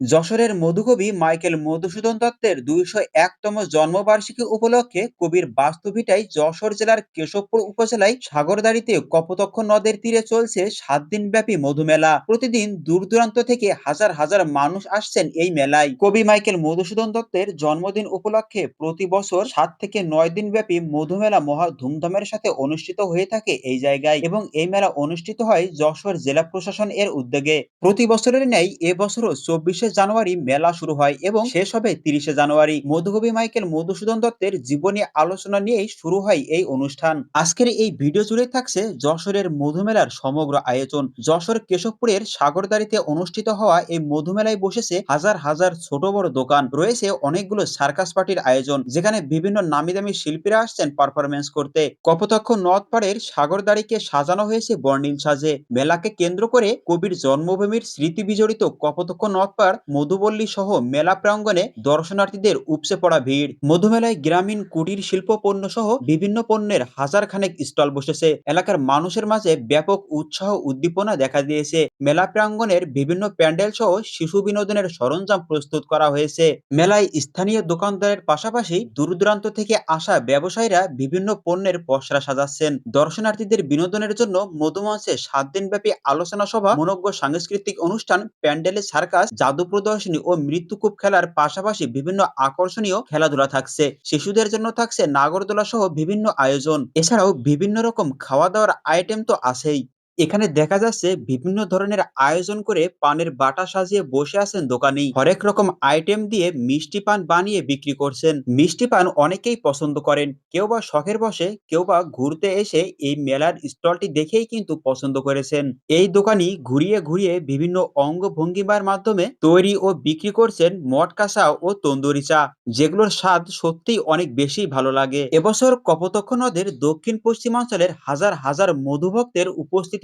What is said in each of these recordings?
যশোরের মধুকবি মাইকেল মধুসূদন দত্তের দুইশো একতম জন্মবার্ষিকী উপলক্ষে কবির বাস্তুভিটায় যশোর জেলার কেশবপুর উপজেলায় সাগরদাড়িতে কপোতক্ষ নদের তীরে চলছে সাত দিনব্যাপী মধুমেলা। প্রতিদিন দূর দূরান্ত থেকে হাজার হাজার মানুষ আসছেন এই মেলায়। কবি মাইকেল মধুসূদন দত্তের জন্মদিন উপলক্ষে প্রতি বছর সাত থেকে নয় দিন ব্যাপী মধুমেলা মহা ধুমধামের সাথে অনুষ্ঠিত হয়ে থাকে এই জায়গায় এবং এই মেলা অনুষ্ঠিত হয় যশোর জেলা প্রশাসন এর উদ্যোগে। প্রতি বছরের ন্যায় এবছরও চব্বিশে জানুয়ারি মেলা শুরু হয় এবং শেষ হবে তিরিশে জানুয়ারি। মধুকবি মাইকেল মধুসূদন দত্তের জীবনী আলোচনা নিয়েই শুরু হয় এই অনুষ্ঠান। আজকের এই ভিডিও জুড়ে থাকছে যশোরের মধুমেলার সমগ্র আয়োজন। যশোর কেশবপুরের সাগরদাড়িতে অনুষ্ঠিত হওয়া এই মধুমেলায় বসেছে হাজার হাজার ছোট বড় দোকান। রয়েছে অনেকগুলো সার্কাস পার্টির আয়োজন, যেখানে বিভিন্ন নামি দামি শিল্পীরা আসছেন পারফরমেন্স করতে। কপোতক্ষ নদ পাড়ের সাগরদাড়িকে সাজানো হয়েছে বর্ণিল সাজে। মেলাকে কেন্দ্র করে কবির জন্মভূমির স্মৃতি বিজড়িত কপতক্ষ নদ পাড় মধুবল্লী সহ মেলা প্রাঙ্গণে দর্শনার্থীদের উপচে পড়া ভিড়। মধুমেলায় গ্রামীণ কুটির শিল্প পণ্য সহ বিভিন্ন পণ্যের হাজার খানেক স্টল বসেছে। এলাকার মানুষের মাঝে ব্যাপক উৎসাহ উদ্দীপনা দেখা দিয়েছে। মেলা প্রাঙ্গণের বিভিন্ন প্যান্ডেল সহ শিশু বিনোদনের সরঞ্জাম প্রস্তুত করা হয়েছে। মেলায় স্থানীয় দোকানদারের পাশাপাশি দূর দূরান্ত থেকে আসা ব্যবসায়ীরা বিভিন্ন পণ্যের পসরা সাজাচ্ছেন। দর্শনার্থীদের বিনোদনের জন্য মধুমঞ্চে সাত দিনব্যাপী আলোচনা সভা, মনোজ্ঞ সাংস্কৃতিক অনুষ্ঠান প্যান্ডেলে সার্কাস জাদু প্রদর্শনী ও মৃত্যুকূপ খেলার পাশাপাশি বিভিন্ন আকর্ষণীয় খেলাধুলা থাকছে। শিশুদের জন্য থাকছে নাগরদোলা সহ বিভিন্ন আয়োজন। এছাড়াও বিভিন্ন রকম খাওয়া দাওয়ার আইটেম তো আছেই। এখানে দেখা যাচ্ছে বিভিন্ন ধরনের আয়োজন করে পানের বাটা সাজিয়ে বসে আছেন দোকানি। হরেক রকম আইটেম দিয়ে মিষ্টি পান বানিয়ে বিক্রি করছেন। মিষ্টি পান অনেকেই পছন্দ করেন। কেউ বা শখের বসে কেউ বা ঘুরতে এসে এই মেলার স্টলটি দেখেই কিন্তু পছন্দ করেছেন। এই দোকানি ঘুরিয়ে ঘুরিয়ে বিভিন্ন অঙ্গ ভঙ্গিমার মাধ্যমে তৈরি ও বিক্রি করছেন মটকা চা ও তন্দুরি চা, যেগুলোর স্বাদ সত্যিই অনেক বেশি ভালো লাগে। এবছর কপোতক্ষ নদের দক্ষিণ পশ্চিমাঞ্চলের হাজার হাজার মধুভক্তের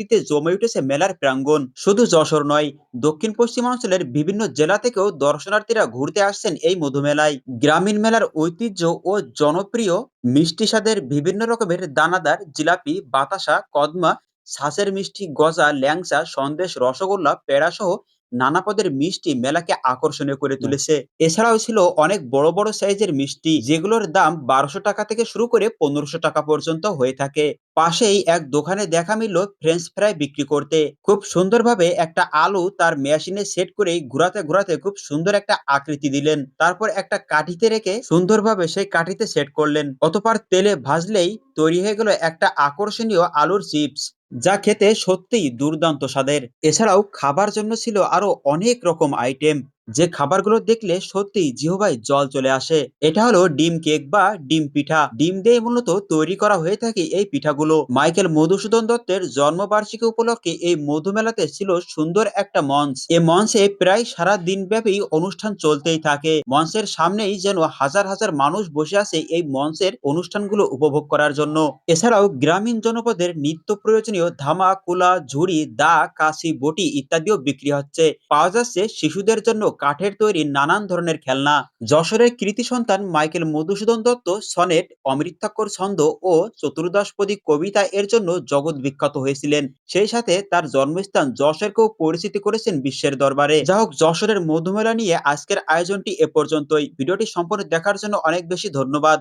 উপস্থিতিতে জমে উঠেছে মেলার প্রাঙ্গণ। শুধু যশোর নয়, দক্ষিণ পশ্চিমাঞ্চলের বিভিন্ন জেলা থেকেও দর্শনার্থীরা ঘুরতে আসছেন এই মধুমেলায়। গ্রামীণ মেলার ঐতিহ্য ও জনপ্রিয় মিষ্টি স্বাদের বিভিন্ন রকমের দানাদার, জিলাপি, বাতাসা, কদমা ছাঁচের মিষ্টি, গজা, ল্যাংচা, সন্দেশ, রসগোল্লা পেড়া সহ নানা পদের মিষ্টি মেলাকে আকর্ষণীয় করে তুলেছে। এছাড়াও ছিল অনেক বড় বড় সাইজের মিষ্টি যেগুলোর দাম বারোশো টাকা থেকে শুরু করে পনেরোশো টাকা পর্যন্ত হয়ে থাকে। পাশেই এক দোকানে দেখা মিলল ফ্রেঞ্চ ফ্রাই বিক্রি করতে। খুব সুন্দরভাবে একটা আলু তার মেশিনে সেট করে ঘুরাতে ঘুরাতে খুব সুন্দর একটা আকৃতি দিলেন। তারপর একটা কাঠিতে রেখে সুন্দরভাবে সেই কাঠিতে সেট করলেন। অতঃপর তেলে ভাজলেই তৈরি হয়ে গেল একটা আকর্ষণীয় আলুর চিপস। যা খেতে সত্যিই দুর্দান্ত স্বাদের। এছাড়াও খাবার জন্য ছিল আরও অনেক রকম আইটেম যে খাবারগুলো দেখলে সত্যিই জিহবায় জল চলে আসে। এটা হলো ডিম কেক বা ডিম পিঠা। ডিম দিয়ে মূলত তৈরি করা হয়ে থাকে এই পিঠাগুলো। মাইকেল মধুসূদন দত্তের জন্মবার্ষিকী উপলক্ষে এই মধুমেলাতে ছিল সুন্দর একটা মঞ্চ। এই মঞ্চে প্রায় সারা দিন ব্যাপী অনুষ্ঠান চলতেই থাকে। মঞ্চের সামনেই যেন হাজার হাজার মানুষ বসে আছে এই মঞ্চের অনুষ্ঠানগুলো উপভোগ করার জন্য। এছাড়াও গ্রামীণ জনপদের নিত্য প্রয়োজনীয় ধামা, কুলা, ঝুড়ি, দা, কাশি, বটি ইত্যাদিও বিক্রি হচ্ছে। পাওয়া যাচ্ছে শিশুদের জন্য কাঠের তৈরি নানান ধরনের খেলনা, যশোরের কৃতি সন্তান মাইকেল মধুসূদন দত্ত, সনেট অমৃতাক্ষর ছন্দ ও চতুর্দশপদী কবিতা এর জন্য জগৎ বিখ্যাত হয়েছিলেন। সেই সাথে তার জন্মস্থান যশোরকেও পরিচিতি করেছেন বিশ্বের দরবারে। যা হোক, যশোরের মধুমেলা নিয়ে আজকের আয়োজনটি এ পর্যন্তই। ভিডিওটি সম্পূর্ণ দেখার জন্য অনেক বেশি ধন্যবাদ।